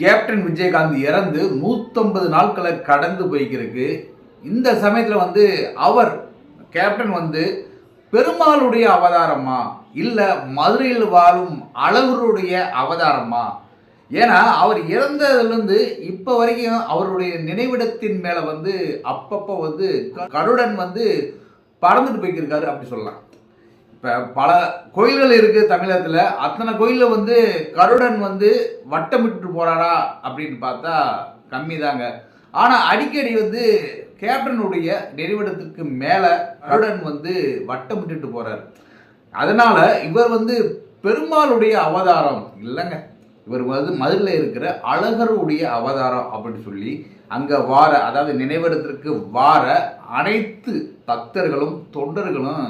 Captain Vijayakanth இறந்து நூற்றம்பது நாட்களை கடந்து போய்க்கிறதுக்கு இந்த சமயத்தில் வந்து அவர் கேப்டன் வந்து பெருமாளுடைய அவதாரமா? இல்லை மதுரையில் வாழும் அளவருடைய அவதாரமா? ஏன்னா அவர் இறந்ததுலேருந்து இப்போ வரைக்கும் அவருடைய நினைவிடத்தின் மேலே வந்து அப்பப்போ வந்து கருடன் வந்து பறந்துட்டு போய்க்கிருக்காரு அப்படி சொல்லலாம். இப்போ பல கோயில்கள் இருக்குது தமிழகத்தில். அத்தனை கோயிலில் வந்து கருடன் வந்து வட்டமிட்டு போகிறாரா அப்படின்னு பார்த்தா கம்மி தாங்க ஆனால் அடிக்கடி வந்து கேப்டனுடைய நினைவிடத்துக்கு மேலே கருடன் வந்து வட்டமிட்டுட்டு போகிறார் அதனால் இவர் வந்து பெருமாளுடைய அவதாரம் இல்லைங்க. இவர் வந்து மதுரில் இருக்கிற அழகருடைய அவதாரம் அப்படின்னு சொல்லி அங்கே வார அதாவது நினைவிடத்திற்கு வார அனைத்து பக்தர்களும் தொண்டர்களும்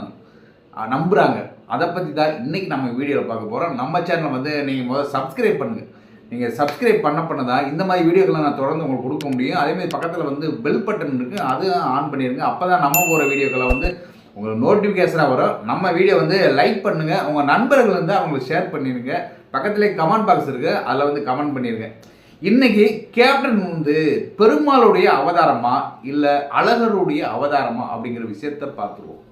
நம்புகிறாங்க அதை பற்றி தான் இன்றைக்கி நம்ம வீடியோவில் பார்க்க போகிறோம் நம்ம சேனலை வந்து நீங்கள் முதல்ல சப்ஸ்கிரைப் பண்ணுங்கள் நீங்கள் சப்ஸ்கிரைப் பண்ண பண்ண தான் இந்த மாதிரி வீடியோக்களை நான் தொடர்ந்து உங்களுக்கு கொடுக்க முடியும். அதேமாதிரி பக்கத்தில் வந்து பெல் பட்டன் இருக்குது அதுவும் ஆன் பண்ணிடுங்க அப்போ தான் நம்ம போகிற வீடியோக்களை வந்து உங்களுக்கு நோட்டிஃபிகேஷனாக வரும். நம்ம வீடியோ வந்து லைக் பண்ணுங்கள் உங்கள் நண்பர்கள் வந்து அவங்களுக்கு ஷேர் பண்ணிடுங்க பக்கத்துலேயே கமெண்ட் பாக்ஸ் இருக்குது அதில் வந்து கமெண்ட் பண்ணிடுங்க இன்னைக்கு கேப்டன் வந்து பெருமாளுடைய அவதாரமா இல்லை அழகருடைய அவதாரமா அப்படிங்கிற விஷயத்தை பார்த்துருவோம்.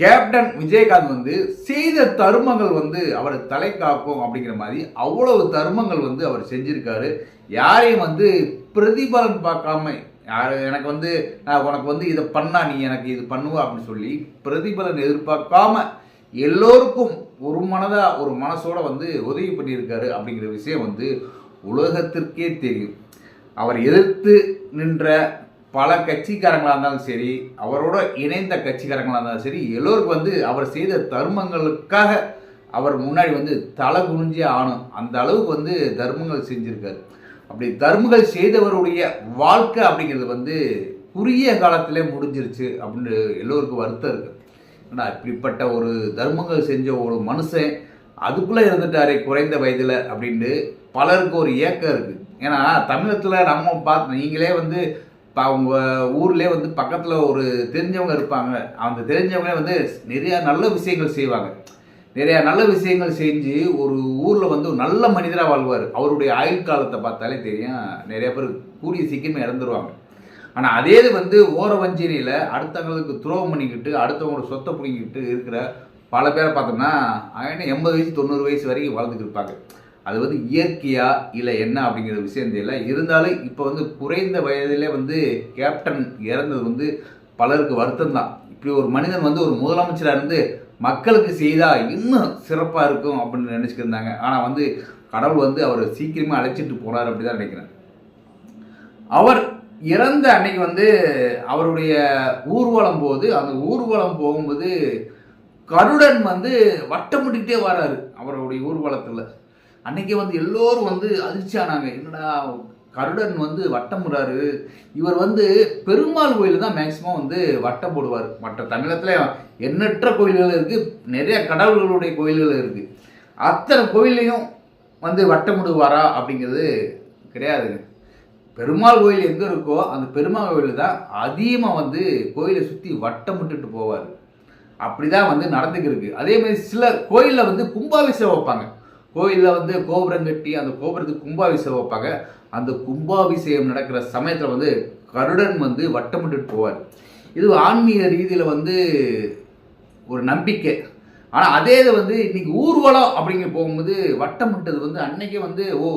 கேப்டன் விஜயகாந்த் வந்து செய்த தருமங்கள் வந்து அவர் தலை காக்கும் அப்படிங்கிற மாதிரி அவ்வளவு தருமங்கள் வந்து அவர் செஞ்சிருக்காரு. யாரையும் வந்து பிரதிபலன் பார்க்காம யார் எனக்கு வந்து நான் உனக்கு வந்து இதை பண்ணா நீ எனக்கு இது பண்ணுவ அப்படின்னு சொல்லி பிரதிபலன் எதிர்பார்க்காம எல்லோருக்கும் ஒரு மனதாக ஒரு மனசோட வந்து உதவி பண்ணியிருக்காரு அப்படிங்கிற விஷயம் வந்து உலகத்திற்கே தெரியும். அவர் எதிர்த்து நின்ற பல கட்சிக்காரங்களாக இருந்தாலும் சரி அவரோட இணைந்த கட்சிக்காரங்களாக இருந்தாலும் சரி எல்லோருக்கும் வந்து அவர் செய்த தர்மங்களுக்காக அவர் முன்னாடி வந்து தலை குனிஞ்சே ஆணும் அந்த அளவுக்கு வந்து தர்மங்கள் செஞ்சுருக்கார். அப்படி தர்மங்கள் செய்தவருடைய வாழ்க்கை அப்படிங்கிறது வந்து குறுகிய காலத்திலே முடிஞ்சிருச்சு அப்படின்னு எல்லோருக்கும் வருத்தம் இருக்குது ஏன்னா இப்படிப்பட்ட ஒரு தர்மங்கள் செஞ்ச ஒரு மனுஷன் அதுக்குள்ளே இருந்துட்டாரே குறைந்த வயதில் அப்படின்ட்டு பலருக்கு ஒரு ஏக்கம் இருக்குது ஏன்னா தமிழகத்தில் நம்ம பார்த்து நீங்களே வந்து இப்போ அவங்க ஊர்லேயே வந்து பக்கத்தில் ஒரு தெரிஞ்சவங்க இருப்பாங்க. அந்த தெரிஞ்சவங்களே வந்து நிறையா நல்ல விஷயங்கள் செய்வாங்க. நிறையா நல்ல விஷயங்கள் செஞ்சு ஒரு ஊரில் வந்து ஒரு நல்ல மனிதராக வாழ்வார். அவருடைய ஆயுள் காலத்தை பார்த்தாலே தெரியும். நிறைய பேர் கூடிய சீக்கிரமே இறந்துருவாங்க. ஆனால் அதே இது வந்து ஓர வஞ்சனையில் அடுத்தவங்களுக்கு துரோகம் பண்ணிக்கிட்டு அடுத்தவங்களோட சொத்தை பிடிங்கிக்கிட்டு இருக்கிற பல பேரை பார்த்தோம்னா அவன் எண்பது வயசு தொண்ணூறு வயசு வரைக்கும் வாழ்ந்துட்டு இருப்பாங்க. அது வந்து இயற்கையா இல்லை என்ன அப்படிங்கிற விஷயம் தெரியல. இருந்தாலும் இப்போ வந்து குறைந்த வயதிலே வந்து கேப்டன் இறந்தது வந்து பலருக்கு வருத்தம் தான் இப்படி ஒரு மனிதன் வந்து ஒரு முதலமைச்சராக இருந்து மக்களுக்கு செய்தால் இன்னும் சிறப்பாக இருக்கும் அப்படின்னு நினச்சிக்கிருந்தாங்க. ஆனால் வந்து கடவுள் வந்து அவர் சீக்கிரமாக அழைச்சிட்டு போனார் அப்படி தான் நினைக்கிறேன். அவர் இறந்த அன்னைக்கு வந்து அவருடைய ஊர்வலம் போது அந்த ஊர்வலம் போகும்போது கருடன் வந்து வட்டமிட்டுக்கிட்டே வராரு அவருடைய ஊர்வலத்தில். அன்றைக்கே வந்து எல்லோரும் வந்து அதிர்ச்சி ஆனாங்க என்னடா கருடன் வந்து வட்டமுறாரு இவர் வந்து பெருமாள் கோயில் தான் மேக்சிமம் வந்து வட்டம் போடுவார். மற்ற தமிழகத்தில் எண்ணற்ற கோயில்கள் இருக்குது நிறைய கடவுள்களுடைய கோயில்கள் இருக்குது அத்தனை கோயிலையும் வந்து வட்டமிடுவாரா அப்படிங்கிறது கிடையாதுங்க பெருமாள் கோயில் எங்கே இருக்கோ அந்த பெருமாள் கோயில் தான் அதிகமாக வந்து கோயிலை சுற்றி வட்டம் விட்டுட்டு போவார். அப்படி தான் வந்து நடந்துக்கிருக்கு. அதே மாதிரி சில கோயிலில் வந்து கும்பாபிஷேகம் வைப்பாங்க. கோயிலில் வந்து கோபுரம் கட்டி அந்த கோபுரத்துக்கு கும்பாபிஷேகம் வைப்பாங்க. அந்த கும்பாபிஷேகம் நடக்கிற சமயத்தில் வந்து கருடன் வந்து வட்டமிட்டு போவார். இது ஆன்மீக ரீதியில் வந்து ஒரு நம்பிக்கை. ஆனால் அதே இது வந்து இன்னைக்கு ஊர்வலம் அப்படிங்கிற போகும்போது வட்டமிட்டது வந்து அன்னைக்கே வந்து ஓ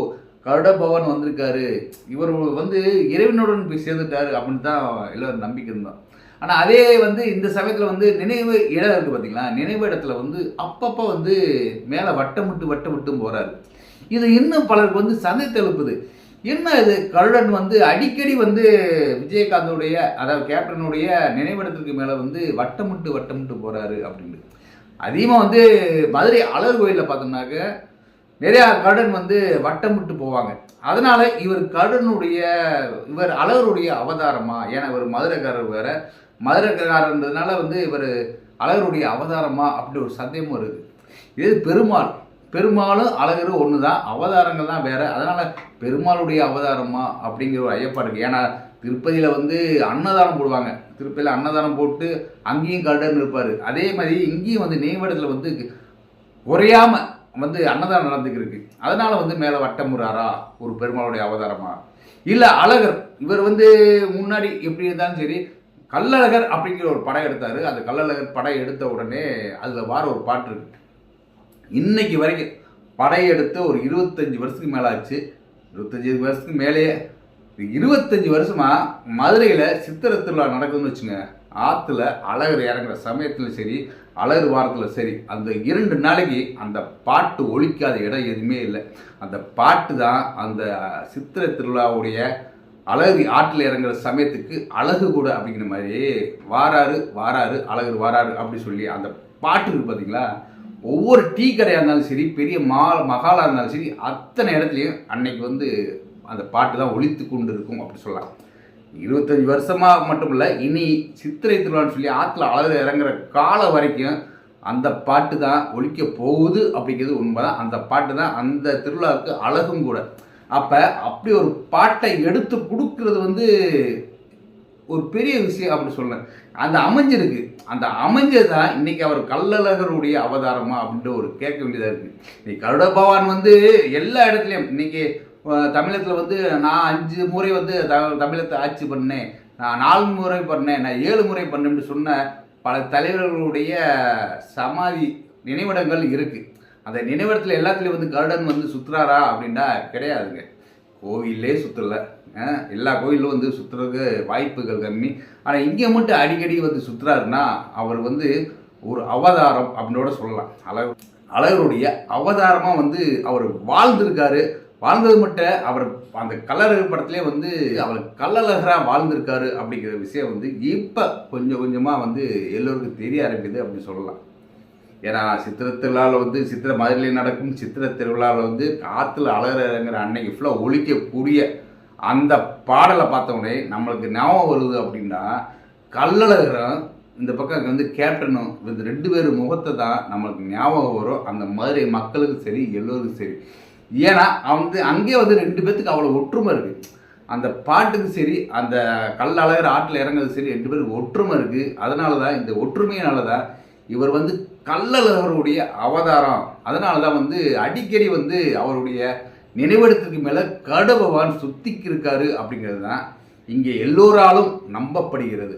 கருட பவன் வந்திருக்காரு. இவர் வந்து இறைவனுடன் போய் சேர்ந்துட்டாரு அப்படின்னு தான் எல்லோரும் நம்பிக்கை இருந்தான் ஆனால் அதே வந்து இந்த சமயத்தில் வந்து நினைவு இடம் இருக்குது பார்த்தீங்களா நினைவு இடத்துல வந்து அப்பப்போ வந்து மேலே வட்டமிட்டு வட்டமிட்டும் போகிறாரு இது இன்னும் பலருக்கு வந்து சந்தை எழுப்புது என்ன இது? கருடன் வந்து அடிக்கடி வந்து விஜயகாந்தோடைய அதாவது கேப்டனுடைய நினைவிடத்திற்கு மேலே வந்து வட்டமிட்டு வட்டமிட்டு போகிறாரு அப்படின்னு. அதிகமாக வந்து மதுரை அழகர் கோயிலில் பார்த்தோம்னாக்க நிறையா கருடன் வந்து வட்டமிட்டு போவாங்க. அதனால இவர் கருடனுடைய இவர் அழகருடைய அவதாரமா? ஏன்னா இவர் மதுரைக்காரர் வேற. மதுரக்காரன்றதுனால வந்து இவர் அழகருடைய அவதாரமா அப்படி ஒரு சந்தேகமும் இருக்குது இது பெருமாள். பெருமாளும் அழகரும் ஒன்று தான் அவதாரங்கள் தான் வேறு. அதனால் பெருமாளுடைய அவதாரமா அப்படிங்கிற ஒரு ஐயப்பாடு இருக்குது ஏன்னா திருப்பதியில் வந்து அன்னதானம் போடுவாங்க. திருப்பதியில் அன்னதானம் போட்டு அங்கேயும் கருடன் இருப்பார். அதே மாதிரி இங்கேயும் வந்து நினைவிடத்தில் வந்து குறையாம வந்து அன்னதானம் நடந்துக்கிருக்கு. அதனால் வந்து மேலே வட்டமுறாரா ஒரு பெருமாளுடைய அவதாரமா. இல்லை அழகர். இவர் வந்து முன்னாடி எப்படி இருந்தாலும் சரி கல்லழகர் அப்படிங்கிற ஒரு படம் எடுத்தார். அந்த கல்லழகர் படம் எடுத்த உடனே அதில் வார ஒரு பாட்டு இருக்கு. இன்னைக்கு வரைக்கும் படம் எடுத்து ஒரு இருபத்தஞ்சி வருஷத்துக்கு மேலே ஆச்சு. இருபத்தஞ்சி வருஷத்துக்கு மேலேயே. இருபத்தஞ்சி வருஷமாக மதுரையில் சித்திரை திருவிழா நடக்குதுன்னு வச்சுங்க ஆற்றுல அழகர் இறங்குற சமயத்தில் சரி அழகர் வாரத்தில் சரி அந்த இரண்டு நாளைக்கு அந்த பாட்டு ஒழிக்காத இடம் எதுவுமே இல்லை. அந்த பாட்டு தான் அந்த சித்திரை திருவிழாவுடைய அழகு ஆற்றில் இறங்குற சமயத்துக்கு அழகு கூட அப்படிங்கிற மாதிரி வாராரு வாராரு அழகு வாராரு அப்படி சொல்லி அந்த பாட்டு இருக்கு பார்த்தீங்களா ஒவ்வொரு டீ கடையாக இருந்தாலும் சரி பெரிய மா மகாலாக இருந்தாலும் சரி அத்தனை இடத்துலையும் அன்னைக்கு வந்து அந்த பாட்டு தான் ஒழித்து கொண்டு இருக்கும் அப்படி சொல்லலாம். இருபத்தஞ்சி வருஷமாக மட்டும் இல்லை இனி சித்திரை திருவிழான்னு சொல்லி ஆற்றுல அழகு இறங்குற காலம் வரைக்கும் அந்த பாட்டு தான் ஒழிக்க போகுது அப்படிங்கிறது உண்மை தான் அந்த பாட்டு தான் அந்த திருவிழாவுக்கு அழகும் கூட. அப்போ அப்படி ஒரு பாட்டை எடுத்து கொடுக்கறது வந்து ஒரு பெரிய விஷயம் அப்படி சொல்கிறேன் அந்த அமைஞ்சிருக்கு அந்த அமைஞ்சது தான் இன்னைக்கு அவர் கள்ளழகருடைய அவதாரமா அப்படின்ற ஒரு கேட்க வேண்டியதாக இருக்குது இன்னைக்கு கருட பகவான் வந்து எல்லா இடத்துலையும் இன்னைக்கு தமிழகத்தில் வந்து நான் அஞ்சு முறை வந்து த- தமிழகத்தை ஆட்சி பண்ணேன். நான் நாலு முறை பண்ணேன். நான் ஏழு முறை பண்ணேன்னு சொன்ன பல தலைவர்களுடைய சமாதி நினைவிடங்கள் இருக்குது அந்த நினைவிடத்தில் எல்லாத்துலேயும் வந்து கருடன் வந்து சுற்றுறாரா அப்படின்னா கிடையாதுங்க. கோவிலே சுற்றல எல்லா கோயிலும் வந்து சுற்றுறதுக்கு வாய்ப்புகள் கம்மி. ஆனால் இங்கே மட்டும் அடிக்கடி வந்து சுற்றுறாருன்னா அவர் வந்து ஒரு அவதாரம் அப்படின்னோட சொல்லலாம். அழகு அழகருடைய அவதாரமாக வந்து அவர் வாழ்ந்திருக்காரு. வாழ்ந்தது மட்டும் அவர் அந்த கலர் படத்திலே வந்து அவர் கல்லழகராக வாழ்ந்திருக்காரு அப்படிங்கிற விஷயம் வந்து இப்போ கொஞ்சம் கொஞ்சமாக வந்து எல்லோருக்கும் தெரிய ஆரம்பிக்குது அப்படின்னு சொல்லலாம். ஏன்னா சித்திரை திருவிழாவில் வந்து சித்திரை மதுரையில் நடக்கும் சித்திரை திருவிழாவில் வந்து காற்றுல அழகிறங்கிற அன்னைக்கு ஃபுல்லாக ஒழிக்கக்கூடிய அந்த பாடலை பார்த்த உடனே நம்மளுக்கு ஞாபகம் வருது அப்படின்னா கல்லழகரும் இந்த பக்கம் வந்து கேப்டனும் இந்த ரெண்டு பேர் முகத்தை தான் நம்மளுக்கு ஞாபகம் வரும். அந்த மதுரை மக்களுக்கும் சரி எல்லோருக்கும் சரி. ஏன்னா வந்து அங்கேயே வந்து ரெண்டு பேர்த்துக்கு அவ்வளோ ஒற்றுமை இருக்குது அந்த பாட்டுக்கு சரி அந்த கல் அழகர் ஆற்றில் இறங்குறது சரி ரெண்டு பேருக்கு ஒற்றுமை இருக்குது அதனால தான் இந்த ஒற்றுமையினால தான் இவர் வந்து கள்ளழகருடைய அவதாரம். அதனால தான் வந்து அடிக்கடி வந்து அவருடைய நினைவிடத்துக்கு மேலே கடுபவான் சுத்திக்கு இருக்காரு அப்படிங்கிறது தான் இங்கே எல்லோராலும் நம்பப்படுகிறது.